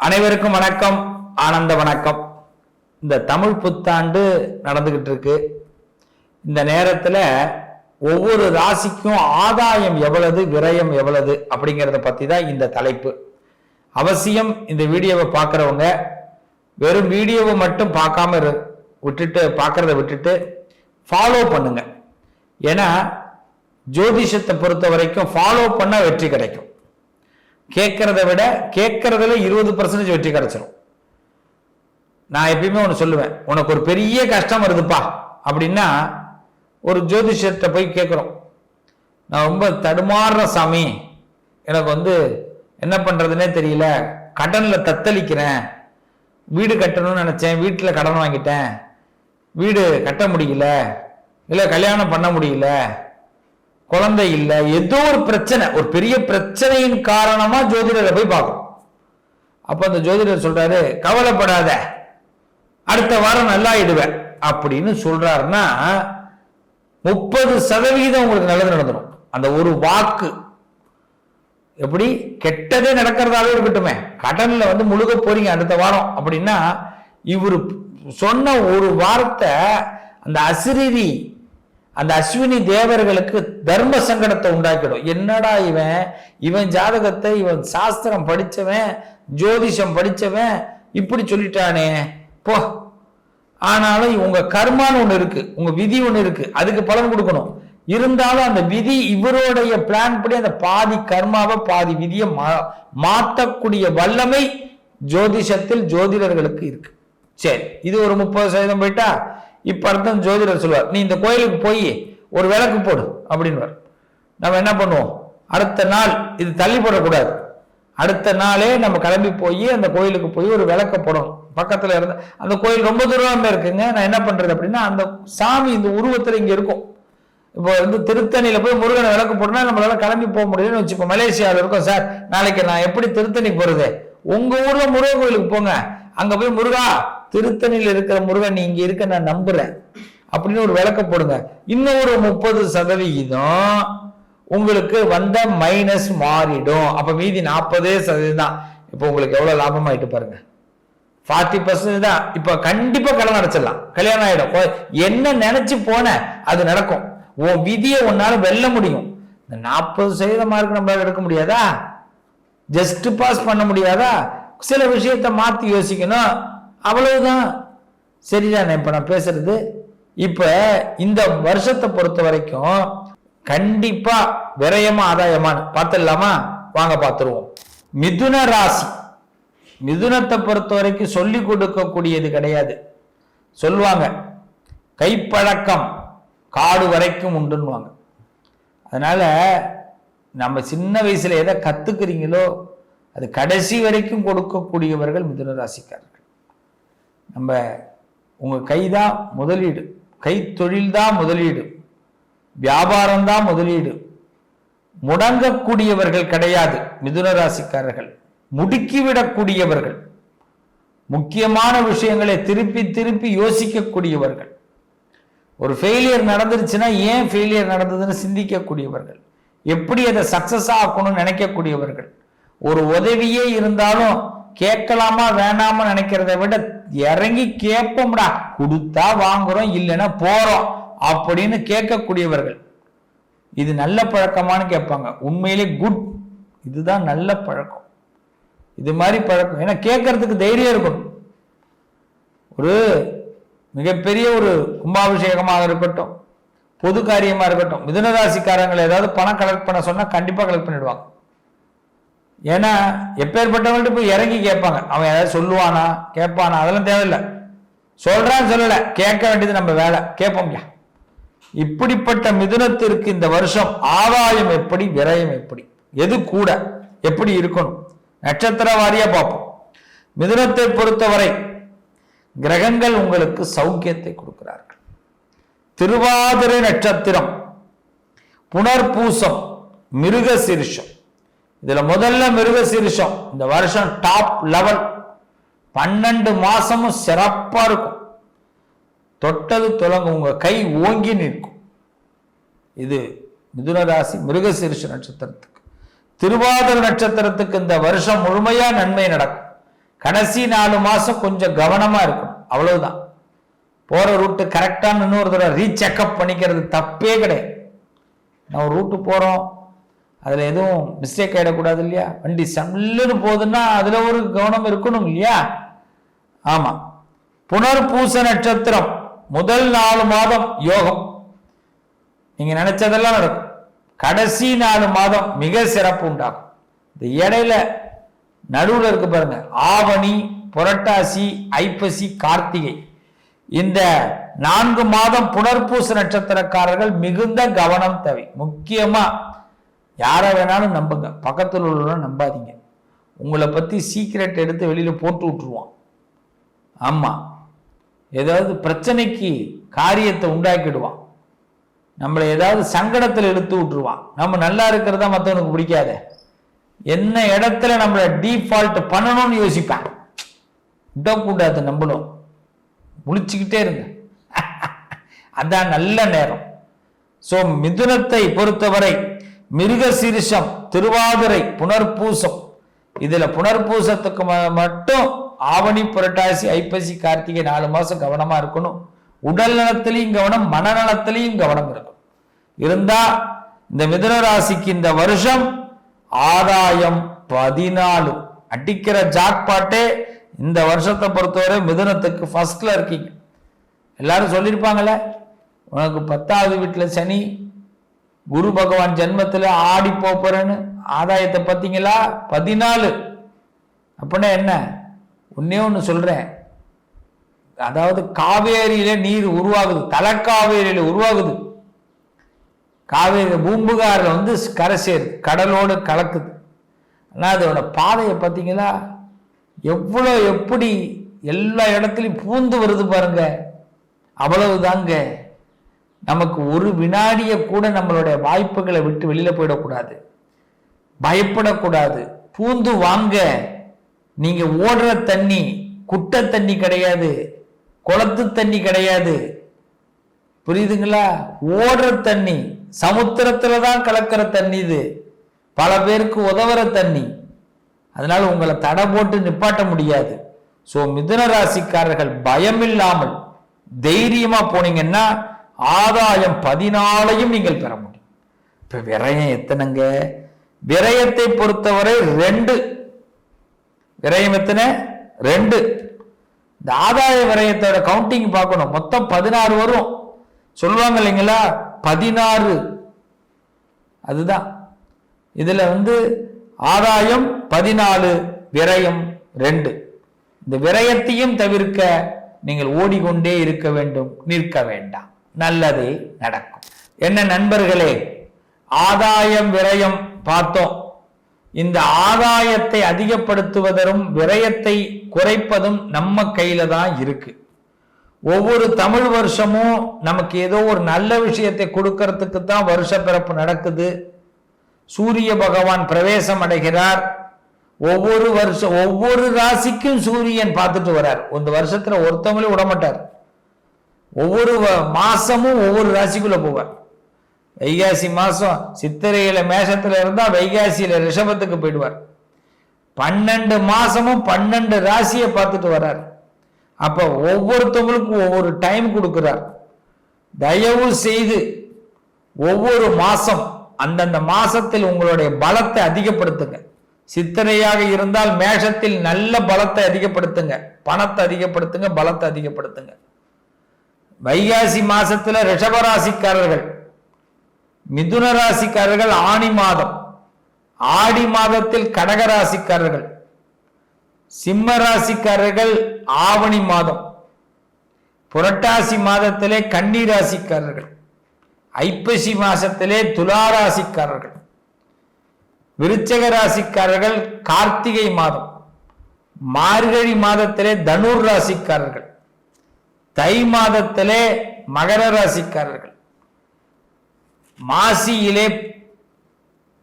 அனைவருக்கும் வணக்கம் ஆனந்த வணக்கம். இந்த தமிழ் புத்தாண்டு நடந்துகிட்டு இருக்கு. இந்த நேரத்துல ஒவ்வொரு ராசிக்கும் ஆதாயம் எவ்வளவு விரயம் எவ்வளவு அப்படிங்கிறத பத்தி தான் இந்த தலைப்பு. அவசியம் இந்த வீடியோவை பார்க்குறவங்க வெறும் வீடியோவை மட்டும் பார்க்காம இரு- விட்டுட்டு பார்க்கறத விட்டுட்டு ஃபாலோ பண்ணுங்க. ஏன்னா ஜோதிஷத்தை பொறுத்த வரைக்கும் ஃபாலோ பண்ணா வெற்றி கிடைக்கும். கேட்கறத விட கேட்கறதுல இருபது பர்சன்டேஜ் வெற்றி கிடைச்சிரும். நான் எப்பயுமே ஒன்று சொல்லுவேன் உனக்கு ஒரு பெரிய கஷ்டம் வருதுப்பா அப்படின்னா ஒரு ஜோதிஷத்தை போய் கேட்குறோம். நான் ரொம்ப தடுமாறுற சாமி எனக்கு வந்து என்ன பண்ணுறதுனே தெரியல கடனில் தத்தளிக்கிறேன் வீடு கட்டணும்னு நினச்சேன் வீட்டில் கடன் வாங்கிட்டேன் வீடு கட்ட முடியல இல்லை கல்யாணம் பண்ண முடியல குழந்தை இல்லை ஏதோ ஒரு பிரச்சனை ஒரு பெரிய பிரச்சனையின் காரணமா ஜோதிடரை போய் பார்க்கும் அப்ப அந்த ஜோதிடர் சொல்றாரு கவலைப்படாத அடுத்த வாரம் நல்லா இடுவேன் அப்படின்னு சொல்றாருன்னா முப்பது சதவிகிதம் உங்களுக்கு நல்லது நடந்துடும் அந்த ஒரு வாக்கு. எப்படி? கெட்டதே நடக்கிறதாவே இருக்கட்டுமே. கடன்ல வந்து முழுக போறீங்க அடுத்த வாரம் அப்படின்னா இவர் சொன்ன ஒரு வார்த்தை அந்த அசிரிதி அந்த அஸ்வினி தேவர்களுக்கு தர்ம சங்கடத்தை உண்டாக்கிடும். என்னடா இவன்? இவன் ஜாதகத்தை இவன் சாஸ்திரம் படித்தவன் ஜோதிஷம் படித்தவன் இப்படி சொல்லிட்டானே. போ. ஆனாலும் உங்க கர்மான்னு ஒன்று இருக்கு உங்க விதி ஒன்று இருக்கு அதுக்கு பலன் கொடுக்கணும். இருந்தாலும் அந்த விதி இவருடைய பிளான் படி அந்த பாதி கர்மாவை பாதி விதியை மா- மாற்றக்கூடிய வல்லமை ஜோதிஷத்தில் ஜோதிடர்களுக்கு இருக்கு. சரி இது ஒரு முப்பது சதவீதம் போயிட்டா? இப்ப அர்த்தம் ஜோதிடர் சொல்லுவார் நீ இந்த கோயிலுக்கு போய் ஒரு விளக்கு போடு அப்படின்னுவார். நம்ம என்ன பண்ணுவோம்? அடுத்த நாள் இது தள்ளி போடக்கூடாது. அடுத்த நாளே நம்ம கிளம்பி போய் அந்த கோயிலுக்கு போய் ஒரு விளக்க போடணும். பக்கத்துல இருந்த அந்த கோயில் ரொம்ப தூரமாக இருக்குங்க. நான் என்ன பண்றது அப்படின்னா அந்த சாமி இந்த உருவத்துல இங்க இருக்கும். இப்போ வந்து திருத்தணியில போய் முருகனை விளக்கு போட்டோம்னா நம்மளால கிளம்பி போக முடியும்னு வச்சுப்போம் மலேசியாவில் இருக்கோம். சார் நாளைக்கு நான் எப்படி திருத்தணி போறது? உங்க ஊர்ல முருகன் கோயிலுக்கு போங்க. அங்க போய் முருகா திருத்தணியில் இருக்கிற முருகன் நீ இங்க இருக்க நான் நம்புறேன். அப்படின்னு ஒரு விளக்க போடுங்க. இன்னும் ஒரு முப்பது சதவிகிதம் உங்களுக்கு வந்த மைனஸ் மாறிடும். அப்ப மீதி நாற்பதே சதவீதம் தான். இப்போ உங்களுக்கு எவ்வளவு லாபமாயிட்டு பாருங்க. ஃபார்ட்டி பர்சன்ட் தான். இப்ப கண்டிப்பா கடன் அடைச்சிடலாம். கல்யாணம் ஆயிடும். என்ன நினைச்சு போன அது நடக்கும். உன் விதியை உன்னால வெல்ல முடியும். இந்த நாற்பது சதவீத மார்க் நம்மளால எடுக்க முடியாதா? ஜஸ்ட் பாஸ் பண்ண முடியாதா? சில விஷயத்த மாத்தி யோசிக்கணும். அவ்வளவுதான். சரிதானே இப்போ நான் பேசுறது? இப்போ இந்த வருஷத்தை பொறுத்த வரைக்கும் கண்டிப்பா விரயமா ஆதாயமான்னு பார்த்துடலாமா? வாங்க பார்த்துருவோம். மிதுன ராசி. மிதுனத்தை பொறுத்த வரைக்கும் சொல்லி கொடுக்கக்கூடியது கிடையாது. சொல்லுவாங்க கைப்பழக்கம் காடு வரைக்கும் உண்டுன்னுவாங்க. அதனால நம்ம சின்ன வயசுல எதை கத்துக்கிறீங்களோ அது கடைசி வரைக்கும் கொடுக்கக்கூடியவர்கள் மிதுன ராசிக்காரர்கள். நம்ம உங்கள் கை தான் முதலீடு கைத்தொழில் தான் முதலீடு வியாபாரம் தான் முதலீடு முடங்கக்கூடியவர்கள் கிடையாது மிதுன ராசிக்காரர்கள் முடுக்கிவிடக்கூடியவர்கள் முக்கியமான விஷயங்களை திருப்பி திருப்பி யோசிக்கக்கூடியவர்கள். ஒரு ஃபெயிலியர் நடந்துருச்சுன்னா ஏன் ஃபெயிலியர் நடந்ததுன்னு சிந்திக்கக்கூடியவர்கள். எப்படி அதை சக்சஸ் ஆக்கணும்னு நினைக்கக்கூடியவர்கள். ஒரு உதவியே இருந்தாலும் கேட்கலாமா வேணாமா நினைக்கிறத விட இறங்கி கேட்போம்டா. கொடுத்தா வாங்குறோம் இல்லைன்னா போறோம் அப்படின்னு கேட்கக்கூடியவர்கள். இது நல்ல பழக்கமான்னு கேட்பாங்க. உண்மையிலே குட் இதுதான் நல்ல பழக்கம். இது மாதிரி பழக்கம். ஏன்னா கேட்கறதுக்கு தைரியம் இருக்கணும். ஒரு மிகப்பெரிய ஒரு கும்பாபிஷேகமாக இருக்கட்டும் பொது காரியமாக இருக்கட்டும் மிதுனராசிக்காரங்களை ஏதாவது பணம் கலெக்ட் பண்ண சொன்னால் கண்டிப்பாக கலெக்ட் பண்ணிடுவாங்க. ஏன்னா எப்பேற்பட்டவங்கள்ட்ட போய் இறங்கி கேட்பாங்க. அவன் ஏதாவது சொல்லுவானா கேட்பானா அதெல்லாம் தேவையில்லை. சொல்றான்னு சொல்லலை. கேட்க வேண்டியது நம்ம வேலை. கேட்போம்யா இப்படிப்பட்ட மிதுனத்திற்கு இந்த வருஷம் ஆதாயம் எப்படி விரயம் எப்படி? எது கூட? எப்படி இருக்கணும்? நட்சத்திர வாரியா பார்ப்போம். மிதுனத்தை பொறுத்தவரை கிரகங்கள் உங்களுக்கு சௌக்கியத்தை கொடுக்கிறார்கள். திருவாதிரை நட்சத்திரம் புனர்பூசம் மிருகசீர்ஷம். இதுல முதல்ல மிருக சீரிஷம் இந்த வருஷம் டாப் லெவல் பன்னெண்டு மாசமும் சிறப்பா இருக்கும். தொட்டது தொடங்கும். உங்க கை ஓங்கி நிற்கும். இது மிதுன ராசி மிருகசீரிஷ நட்சத்திரத்துக்கு. திருவாதிர நட்சத்திரத்துக்கு இந்த வருஷம் முழுமையா நன்மை நடக்கும். கடைசி நாலு மாசம் கொஞ்சம் கவனமா இருக்கும் அவ்வளவுதான். போற ரூட்டு கரெக்டான இன்னொரு தடவை ரீசெக்அப் பண்ணிக்கிறது தப்பே கிடையாது. நான் ரூட்டு போறோம். அதில் எதுவும் மிஸ்டேக் ஆகிடக்கூடாது இல்லையா? வண்டி சல்லுன்னு போகுதுன்னா அதில் ஒரு கவனம் இருக்கணும் இல்லையா? ஆமாம் புனர்பூச நட்சத்திரம். முதல் நாலு மாதம் யோகம். நீங்கள் நினச்சதெல்லாம் நடக்கும். கடைசி நாலு மாதம் மிக சிறப்பு உண்டாகும். இந்த இடையில நடுவில் இருக்கு பாருங்க. ஆவணி புரட்டாசி ஐப்பசி கார்த்திகை. இந்த நான்கு மாதம் புனர்பூச நட்சத்திரக்காரர்கள் மிகுந்த கவனம் தேவை. முக்கியமாக யாரை வேணாலும் நம்புங்க. பக்கத்தில் உள்ளவங்க நம்பாதீங்க. உங்களை பற்றி சீக்கிரட் எடுத்து வெளியில் போட்டு விட்டுருவான். ஆமாம் ஏதாவது பிரச்சனைக்கு காரியத்தை உண்டாக்கிடுவான். நம்மளை ஏதாவது சங்கடத்தில் எடுத்து விட்டுருவான். நம்ம நல்லா இருக்கிறதா மற்றவனுக்கு பிடிக்காத. என்ன இடத்துல நம்மளை டீஃபால்ட் பண்ணணும்னு யோசிப்பேன். விடக்கூடாது நம்மளும் முழிச்சுக்கிட்டே இருங்க. அதான் நல்ல நேரம். ஸோ மிதுனத்தை பொறுத்தவரை மிருக சீரிஷம் திருவாதிரை புனர்பூசம். இதுல புனர்பூசத்துக்கு மட்டும் ஆவணி புரட்டாசி ஐப்பசி கார்த்திகை நாலு மாசம் கவனமா இருக்கணும். உடல் நலத்திலையும் கவனம் மனநலத்திலையும் கவனம் இருக்கும் இருந்தா இந்த மிதுன ராசிக்கு இந்த வருஷம் ஆதாயம் பதினாலு. அடிக்கிற ஜாக்பாட்டே இந்த வருஷத்தை பொறுத்தவரை மிதுனத்துக்கு ஃபர்ஸ்ட்ல இருக்கீங்க. எல்லாரும் சொல்லியிருப்பாங்களே உனக்கு பத்தாவது வீட்டில் சனி குரு பகவான் ஜென்மத்தில் ஆடி போறேன்னு ஆதாயத்தை பார்த்தீங்களா? பதினாலு. அப்படின்னா என்ன? ஒன்னே ஒன்று சொல்கிறேன் அதாவது காவேரியில நீர் உருவாகுது. தலைக்காவேரியில உருவாகுது. காவேரி பூம்புகாரில் வந்து கரை சேருது. கடலோடு கலக்குது. ஆனால் அதோட பாதையை பார்த்தீங்களா? எவ்வளோ எப்படி எல்லா இடத்துலையும் பூந்து வருது பாருங்க. அவ்வளவுதாங்க. நமக்கு ஒரு வினாடியை கூட நம்மளுடைய வாய்ப்புகளை விட்டு வெளியில போயிடக்கூடாது. பயப்படக்கூடாது. பூந்து வாங்க. நீங்க ஓடுற தண்ணி குட்டை தண்ணி கிடையாது. குளத்து தண்ணி கிடையாது. புரியுதுங்களா? ஓடுற தண்ணி சமுத்திரத்துல தான் கலக்கிற தண்ணி இது. பல பேருக்கு உதவுற தண்ணி. அதனால உங்களை தடை போட்டு நிப்பாட்ட முடியாது. ஸோ மிதுன ராசிக்காரர்கள் பயம் இல்லாமல் தைரியமா போனீங்கன்னா ஆதாயம் பதினாலையும் நீங்கள் பெற முடியும். இப்ப விரயம் எத்தனைங்க? விரயத்தை பொறுத்தவரை ரெண்டு. விரயம் எத்தனை? ரெண்டு. இந்த ஆதாய விரயத்தோட கவுண்டிங் பார்க்கணும். மொத்தம் பதினாறு வரும். சொல்லுவாங்க இல்லைங்களா? பதினாறு. அதுதான். இதுல வந்து ஆதாயம் பதினாலு விரயம் ரெண்டு. இந்த விரயத்தையும் தவிர்க்க நீங்கள் ஓடிக்கொண்டே இருக்க வேண்டும். நிற்க வேண்டாம். நல்லதே நடக்கும். என்ன நண்பர்களே ஆதாயம் விரயம் பார்த்தோம். இந்த ஆதாயத்தை அதிகப்படுத்துவதரும் விரயத்தை குறைப்பதும் நம்ம கையில தான் இருக்கு. ஒவ்வொரு தமிழ் வருஷமும் நமக்கு ஏதோ ஒரு நல்ல விஷயத்தை கொடுக்கறதுக்கு தான் வருஷ பிறப்பு நடக்குது. சூரிய பகவான் பிரவேசம் அடைகிறார். ஒவ்வொரு வருஷம் ஒவ்வொரு ராசிக்கும் சூரியன் பார்த்துட்டு வரார் இந்த வருஷத்துல ஒருத்தவங்களும் விடமாட்டார். ஒவ்வொரு வ- மாசமும் ஒவ்வொரு ராசிக்குள்ள போவார் வைகாசி மாசம் சித்திரையில மேஷத்துல இருந்தா வைகாசியில ரிஷபத்துக்கு போயிடுவார். பன்னெண்டு மாசமும் பன்னெண்டு ராசியை பார்த்துட்டு வர்றார் அப்ப ஒவ்வொருத்தவங்களுக்கும் ஒவ்வொரு டைம் கொடுக்கிறார். தயவு செய்து ஒவ்வொரு மாசம் அந்தந்த மாசத்தில் உங்களுடைய பலத்தை அதிகப்படுத்துங்க. சித்திரையாக இருந்தால் மேஷத்தில் நல்ல பலத்தை அதிகப்படுத்துங்க. பணத்தை அதிகப்படுத்துங்க பலத்தை அதிகப்படுத்துங்க. வைகாசி மாசத்துல ரிஷபராசிக்காரர்கள். மிதுன ராசிக்காரர்கள் ஆணி மாதம். ஆடி மாதத்தில் கடக ராசிக்காரர்கள் சிம்ம ராசிக்காரர்கள் ஆவணி மாதம். புரட்டாசி மாதத்திலே கன்னி ராசிக்காரர்கள் ஐப்பசி மாசத்திலே துலா ராசிக்காரர்கள் விருச்சக ராசிக்காரர்கள் கார்த்திகை மாதம். மார்கழி மாதத்திலே தனுர் ராசிக்காரர்கள் தை மாதத்திலே மகர ராசிக்காரர்கள். மாசியிலே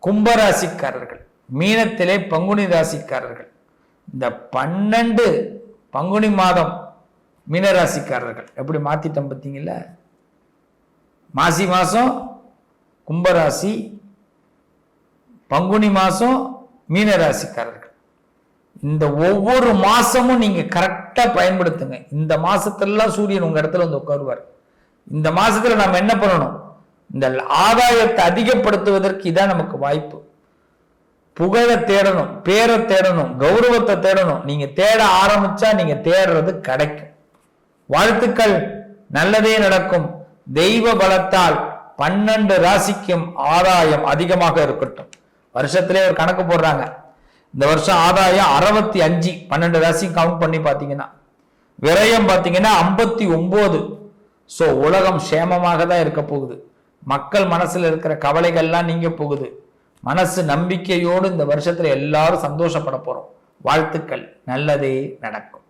கும்பராசிக்காரர்கள் மீனத்திலே பங்குனி ராசிக்காரர்கள். இந்த பன்னெண்டு பங்குனி மாதம் மீனராசிக்காரர்கள் எப்படி மாத்திட்டோம் பார்த்தீங்களா மாசி மாதம் கும்பராசி பங்குனி மாதம் மீனராசிக்காரர்கள் இந்த ஒவ்வொரு மாசமும் நீங்க கரெக்டா பயன்படுத்துங்க. இந்த மாசத்துலாம் சூரியன் உங்க இடத்துல வந்து உட்காருவார். இந்த மாசத்துல நம்ம என்ன பண்ணணும்? இந்த ஆதாயத்தை அதிகப்படுத்துவதற்கு இதான் நமக்கு வாய்ப்பு. புகழை தேடணும் பேரை தேடணும் கௌரவத்தை தேடணும். நீங்க தேட ஆரம்பிச்சா நீங்க தேடுறது கிடைக்கும். வாழ்த்துக்கள். நல்லதே நடக்கும். தெய்வ பலத்தால் பன்னெண்டு ராசிக்கும் ஆதாயம் அதிகமாக இருக்கட்டும். வருஷத்திலே ஒரு கணக்கு போடுறாங்க. இந்த வருஷம் ஆதாயம் அறுபத்தி அஞ்சு பன்னெண்டு ராசி கவுண்ட் பண்ணி பார்த்தீங்கன்னா விரயம் பார்த்தீங்கன்னா ஐம்பத்தி ஒம்பது. ஸோ உலகம் சேமமாக தான் இருக்க போகுது. மக்கள் மனசில் இருக்கிற கவலைகள்லாம் நீங்க போகுது. மனசு நம்பிக்கையோடு இந்த வருஷத்துல எல்லாரும் சந்தோஷப்பட போறோம். வாழ்த்துக்கள். நல்லதே நடக்கும்.